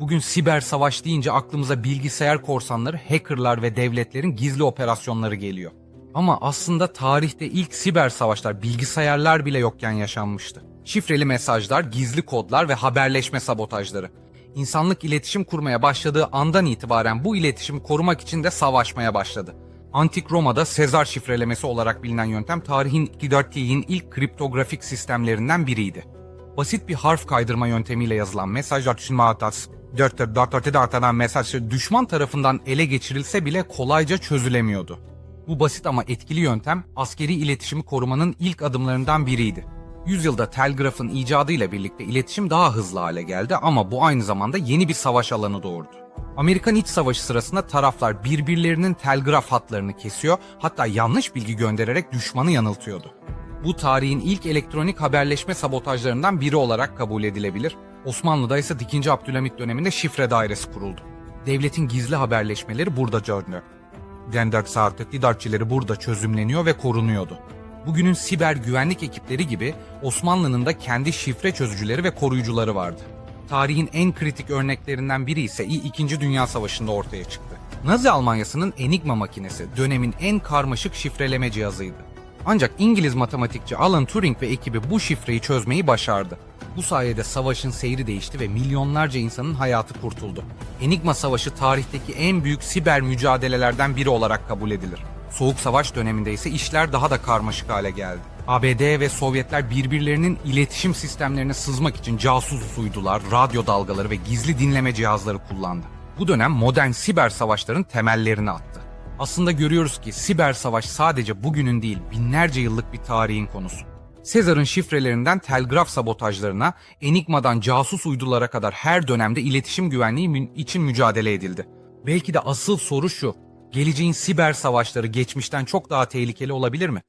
Bugün siber savaş deyince aklımıza bilgisayar korsanları, hackerlar ve devletlerin gizli operasyonları geliyor. Ama aslında tarihte ilk siber savaşlar bilgisayarlar bile yokken yaşanmıştı. Şifreli mesajlar, gizli kodlar ve haberleşme sabotajları. İnsanlık iletişim kurmaya başladığı andan itibaren bu iletişimi korumak için de savaşmaya başladı. Antik Roma'da Sezar şifrelemesi olarak bilinen yöntem tarihin Gidarti'nin ilk kriptografik sistemlerinden biriydi. Basit bir harf kaydırma yöntemiyle yazılan mesajlar düşünme dörttür, dörttür, dörttürden mesaj düşman tarafından ele geçirilse bile kolayca çözülemiyordu. Bu basit ama etkili yöntem askeri iletişimi korumanın ilk adımlarından biriydi. Yüzyılda telgrafın icadıyla birlikte iletişim daha hızlı hale geldi ama bu aynı zamanda yeni bir savaş alanı doğurdu. Amerikan İç Savaşı sırasında taraflar birbirlerinin telgraf hatlarını kesiyor, hatta yanlış bilgi göndererek düşmanı yanıltıyordu. Bu tarihin ilk elektronik haberleşme sabotajlarından biri olarak kabul edilebilir. Osmanlı'da ise 2. Abdülhamit döneminde şifre dairesi kuruldu. Devletin gizli haberleşmeleri burada görünüyor. Dendert saatlik idarçileri burada çözümleniyor ve korunuyordu. Bugünün siber güvenlik ekipleri gibi Osmanlı'nın da kendi şifre çözücüleri ve koruyucuları vardı. Tarihin en kritik örneklerinden biri ise İ- 2. Dünya Savaşı'nda ortaya çıktı. Nazi Almanyası'nın Enigma makinesi dönemin en karmaşık şifreleme cihazıydı. Ancak İngiliz matematikçi Alan Turing ve ekibi bu şifreyi çözmeyi başardı. Bu sayede savaşın seyri değişti ve milyonlarca insanın hayatı kurtuldu. Enigma Savaşı tarihteki en büyük siber mücadelelerden biri olarak kabul edilir. Soğuk Savaş döneminde ise işler daha da karmaşık hale geldi. ABD ve Sovyetler birbirlerinin iletişim sistemlerine sızmak için casus uydular, radyo dalgaları ve gizli dinleme cihazları kullandı. Bu dönem modern siber savaşların temellerini attı. Aslında görüyoruz ki siber savaş sadece bugünün değil binlerce yıllık bir tarihin konusu. Sezar'ın şifrelerinden telgraf sabotajlarına, Enigma'dan casus uydulara kadar her dönemde iletişim güvenliği için mücadele edildi. Belki de asıl soru şu, geleceğin siber savaşları geçmişten çok daha tehlikeli olabilir mi?